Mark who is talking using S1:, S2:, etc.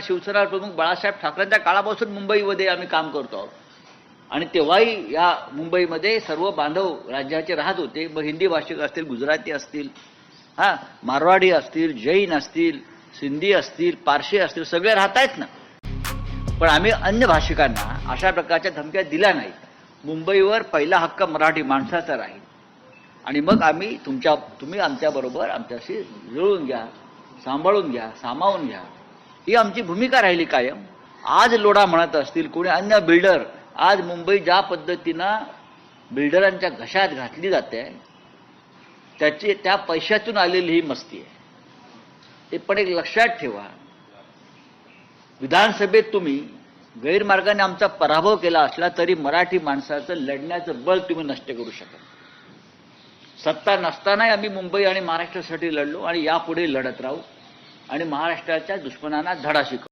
S1: शिवसेना प्रमुख बाळासाहेब ठाकरेंच्या काळापासून मुंबईमध्ये आम्ही काम करतो आहोत. आणि तेव्हाही या मुंबईमध्ये सर्व बांधव राज्याचे राहत होते. मग हिंदी भाषिक असतील गुजराती असतील हां मारवाडी असतील जैन असतील सिंधी असतील पारशी असतील सगळे राहत आहेत ना. पण आम्ही अन्य भाषिकांना अशा प्रकारच्या धमक्या दिल्या नाहीत. मुंबईवर पहिला हक्क मराठी माणसाचा राहील. आणि मग आम्ही तुमच्या तुम्ही आमच्याबरोबर आमच्याशी जुळून घ्या सांभाळून घ्या सामावून घ्या. ही आमची भूमिका राहिली कायम. आज लोढा म्हणत असतील कोणी अन्य बिल्डर आज मुंबई ज्या पद्धतीनं बिल्डरांच्या घशात घातली जाते त्याची त्या पैशातून आलेली ही मस्ती आहे. ते पण एक लक्षात ठेवा. विधानसभेत तुम्ही गैरमार्गाने आमचा पराभव केला असला तरी मराठी माणसाचं लढण्याचं बळ तुम्ही नष्ट करू शकत सत्ता नसतानाही आम्ही मुंबई आणि महाराष्ट्रासाठी लढलो आणि यापुढे लढत राहू. आणि महाराष्ट्राच्या दुश्मनांना धडा शिकव.